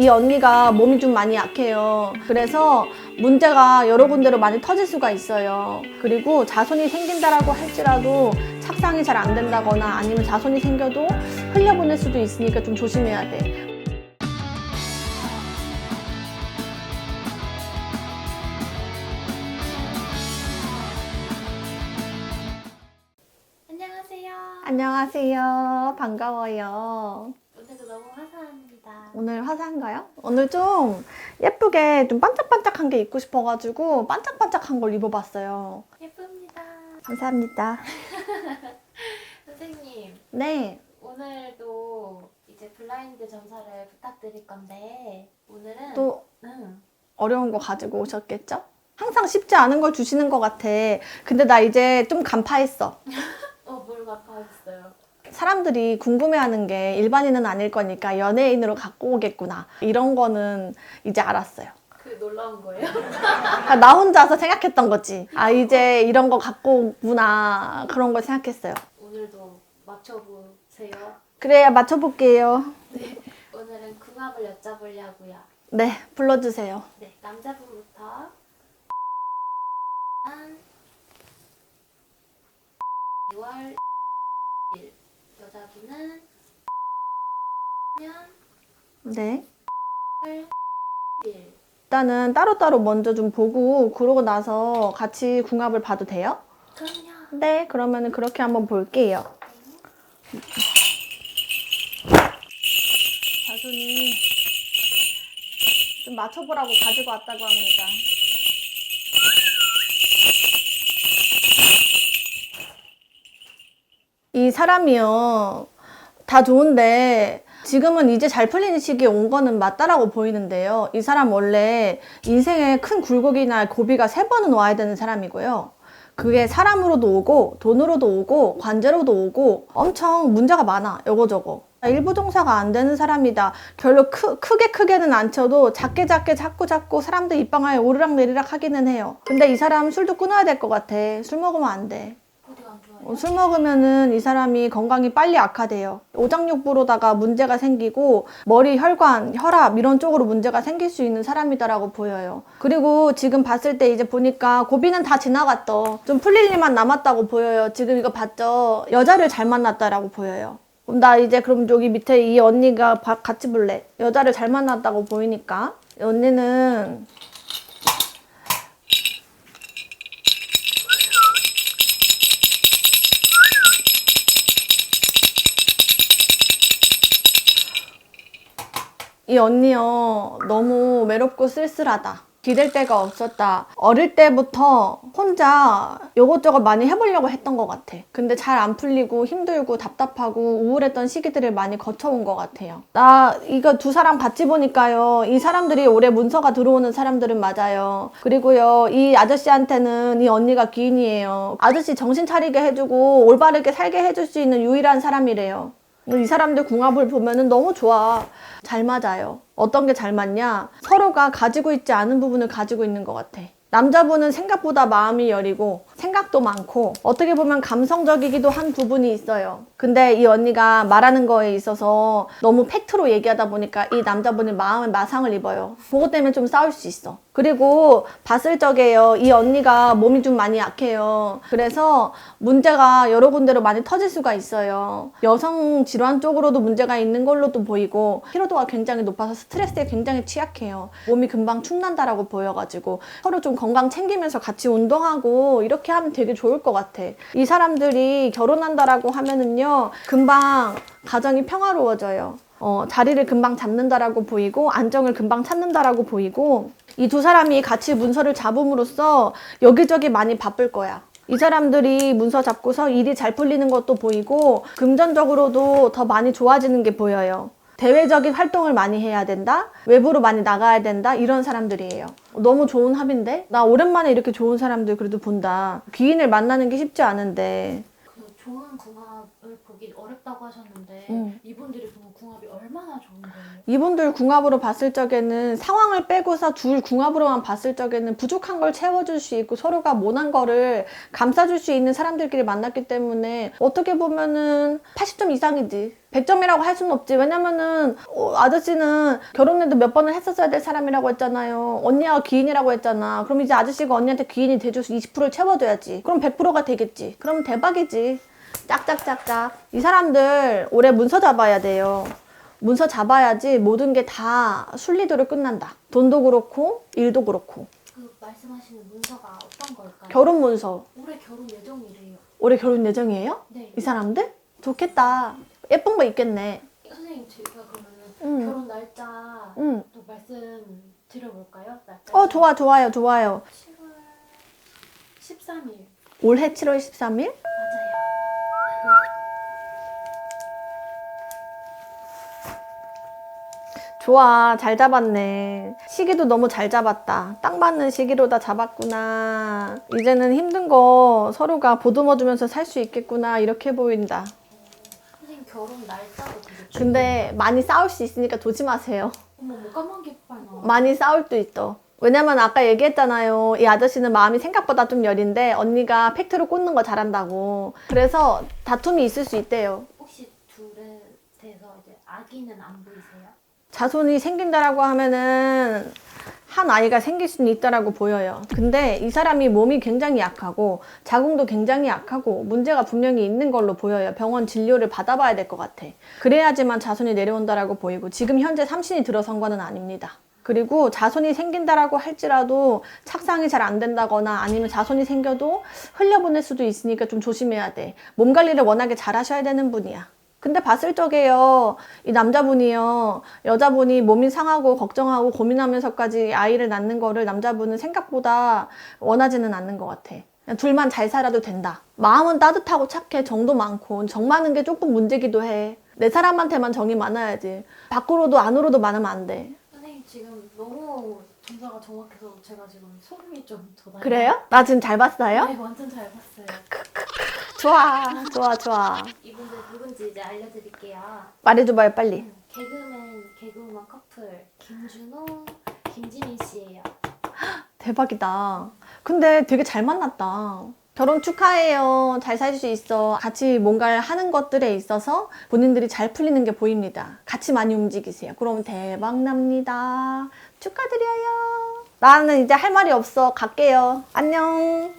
이 언니가 몸이 좀 많이 약해요. 그래서 문제가 여러 군데로 많이 터질 수가 있어요. 그리고 자손이 생긴다라고 할지라도 착상이 잘 안 된다거나 아니면 자손이 생겨도 흘려보낼 수도 있으니까 좀 조심해야 돼. 안녕하세요. 안녕하세요. 반가워요. 오늘 화사한가요? 오늘 좀 예쁘게 좀 반짝반짝한 게 입고 싶어가지고 반짝반짝한 걸 입어봤어요. 예쁩니다. 감사합니다. 선생님, 네. 오늘도 이제 블라인드 점사를 부탁드릴 건데 오늘은 또 응. 어려운 거 가지고 오셨겠죠? 항상 쉽지 않은 걸 주시는 것 같아. 근데 나 이제 좀 간파했어. 어, 뭘 갚아했어요? 사람들이 궁금해하는 게 일반인은 아닐 거니까 연예인으로 갖고 오겠구나. 이런 거는 이제 알았어요. 그 놀라운 거예요? 그러니까 나 혼자서 생각했던 거지. 아, 이제 이런 거 갖고 오구나. 그런 걸 생각했어요. 오늘도 맞춰보세요. 그래야 맞춰볼게요. 오늘은 궁합을 여쭤보려고요. 네, 불러주세요. 네, 남자분부터. 한 2월 1일. 여자분은 년 네. 1일. 일단은 따로따로 먼저 좀 보고 그러고 나서 같이 궁합을 봐도 돼요? 그럼요. 네, 그러면 그렇게 한번 볼게요. 자손이 좀 맞춰보라고 가지고 왔다고 합니다. 이 사람이요. 다 좋은데 지금은 이제 잘 풀리는 시기에 온 거는 맞다라고 보이는데요. 이 사람 원래 인생에 큰 굴곡이나 고비가 세 번은 와야 되는 사람이고요. 그게 사람으로도 오고 돈으로도 오고 관제로도 오고 엄청 문제가 많아 요거저거 일부 종사가 안 되는 사람이다 별로 크, 크게 크게는 안 쳐도 작게 작게 작고 작고 사람들 입방아에 오르락 내리락 하기는 해요 근데 이 사람 술도 끊어야 될 것 같아 술 먹으면 안돼 술 먹으면은 이 사람이 건강이 빨리 악화돼요. 오장육부로다가 문제가 생기고 머리, 혈관, 혈압 이런 쪽으로 문제가 생길 수 있는 사람이다라고 보여요. 그리고 지금 봤을 때 이제 보니까 고비는 다 지나갔더. 좀 풀릴 일만 남았다고 보여요. 지금 이거 봤죠? 여자를 잘 만났다라고 보여요. 나 이제 그럼 여기 밑에 이 언니가 바- 같이 볼래. 여자를 잘 만났다고 보이니까. 이 언니는 이 언니요 너무 외롭고 쓸쓸하다. 기댈 데가 없었다. 어릴 때부터 혼자 요것저것 많이 해보려고 했던 것 같아. 근데 잘 안 풀리고 힘들고 답답하고 우울했던 시기들을 많이 거쳐온 것 같아요. 나 이거 두 사람 같이 보니까요 이 사람들이 올해 문서가 들어오는 사람들은 맞아요. 그리고요 이 아저씨한테는 이 언니가 귀인이에요. 아저씨 정신 차리게 해주고 올바르게 살게 해줄 수 있는 유일한 사람이래요. 이 사람들 궁합을 보면은 너무 좋아. 잘 맞아요. 어떤 게 잘 맞냐? 서로가 가지고 있지 않은 부분을 가지고 있는 것 같아. 남자분은 생각보다 마음이 여리고 생각도 많고 어떻게 보면 감성적이기도 한 부분이 있어요. 근데 이 언니가 말하는 거에 있어서 너무 팩트로 얘기하다 보니까 이 남자분이 마음에 마상을 입어요. 그것 때문에 좀 싸울 수 있어. 그리고 봤을 적에요. 이 언니가 몸이 좀 많이 약해요. 그래서 문제가 여러 군데로 많이 터질 수가 있어요. 여성 질환 쪽으로도 문제가 있는 걸로도 보이고 피로도가 굉장히 높아서 스트레스에 굉장히 취약해요. 몸이 금방 축난다라고 보여가지고 서로 좀 건강 챙기면서 같이 운동하고 이렇게 하면 되게 좋을 것 같아. 이 사람들이 결혼한다라고 하면은요 금방 가정이 평화로워져요. 어, 자리를 금방 잡는다라고 보이고 안정을 금방 찾는다라고 보이고 이 두 사람이 같이 문서를 잡음으로써 여기저기 많이 바쁠 거야. 이 사람들이 문서 잡고서 일이 잘 풀리는 것도 보이고 금전적으로도 더 많이 좋아지는 게 보여요. 대외적인 활동을 많이 해야 된다? 외부로 많이 나가야 된다? 이런 사람들이에요. 너무 좋은 합인데? 나 오랜만에 이렇게 좋은 사람들 그래도 본다. 귀인을 만나는 게 쉽지 않은데. 그 좋은 궁합을 보기 어렵다고 하셨는데 음. 이분들이 얼마나 좋은 거예요? 이분들 궁합으로 봤을 적에는 상황을 빼고서 둘 궁합으로만 봤을 적에는 부족한 걸 채워줄 수 있고 서로가 모난 거를 감싸줄 수 있는 사람들끼리 만났기 때문에 어떻게 보면은 80점 이상이지. 100점이라고 할 수는 없지. 왜냐면은 어, 아저씨는 결혼해도 몇 번을 했었어야 될 사람이라고 했잖아요. 언니가 귀인이라고 했잖아. 그럼 이제 아저씨가 언니한테 귀인이 돼줘서 20%를 채워줘야지. 그럼 100%가 되겠지. 그럼 대박이지. 짝짝짝짝. 이 사람들 올해 문서 잡아야 돼요. 문서 잡아야지 모든 게 다 순리대로 끝난다. 돈도 그렇고 일도 그렇고. 그 말씀하시는 문서가 어떤 걸까요? 결혼 문서. 올해 결혼 예정이래요. 올해 결혼 예정이에요? 네. 이 사람들? 좋겠다. 예쁜 거 있겠네. 선생님 제가 그러면은 응. 결혼 날짜 응. 또 말씀 드려볼까요? 날짜. 어, 좋아, 좋아요, 좋아요. 7월 13일 올해 7월 13일? 맞아요. 좋아, 잘 잡았네. 시기도 너무 잘 잡았다. 딱 맞는 시기로 다 잡았구나. 이제는 힘든 거 서로가 보듬어 주면서 살 수 있겠구나. 이렇게 보인다. 선생님 결혼 날짜도 되게. 근데 많이 싸울 수 있으니까 조심하세요. 어머 뭐 빨. 많이 싸울 수도 있어. 왜냐면 아까 얘기했잖아요. 이 아저씨는 마음이 생각보다 좀 여린데 언니가 팩트로 꽂는 거 잘한다고. 그래서 다툼이 있을 수 있대요. 혹시 둘에 대해서 이제 아기는 안 보이세요? 자손이 생긴다라고 하면은 한 아이가 생길 수는 있다라고 보여요. 근데 이 사람이 몸이 굉장히 약하고 자궁도 굉장히 약하고 문제가 분명히 있는 걸로 보여요. 병원 진료를 받아봐야 될 것 같아. 그래야지만 자손이 내려온다라고 보이고 지금 현재 삼신이 들어선 거는 아닙니다. 그리고 자손이 생긴다라고 할지라도 착상이 잘 안 된다거나 아니면 자손이 생겨도 흘려보낼 수도 있으니까 좀 조심해야 돼. 몸 관리를 워낙에 잘 하셔야 되는 분이야. 근데 봤을 적에요, 이 남자분이요, 여자분이 몸이 상하고 걱정하고 고민하면서까지 아이를 낳는 거를 남자분은 생각보다 원하지는 않는 것 같아. 그냥 둘만 잘 살아도 된다. 마음은 따뜻하고 착해, 정도 많고, 정 많은 게 조금 문제기도 해. 내 사람한테만 정이 많아야지. 밖으로도 안으로도 많으면 안 돼. 선생님 지금 너무 점사가 정확해서 제가 지금 소름이 좀 돋아요. 그래요? 나 지금 잘 봤어요? 네 완전 잘 봤어요. 좋아, 좋아, 좋아. 이분들 누 군지 이제 알려드릴게요. 말해줘봐요, 빨리. 개그맨 개그우먼 커플 김준호, 김진희 씨예요. 대박이다. 근데 되게 잘 만났다. 결혼 축하해요. 잘 살 수 있어. 같이 뭔가를 하는 것들에 있어서 본인들이 잘 풀리는 게 보입니다. 같이 많이 움직이세요. 그럼 대박 납니다. 축하드려요. 나는 이제 할 말이 없어. 갈게요. 안녕.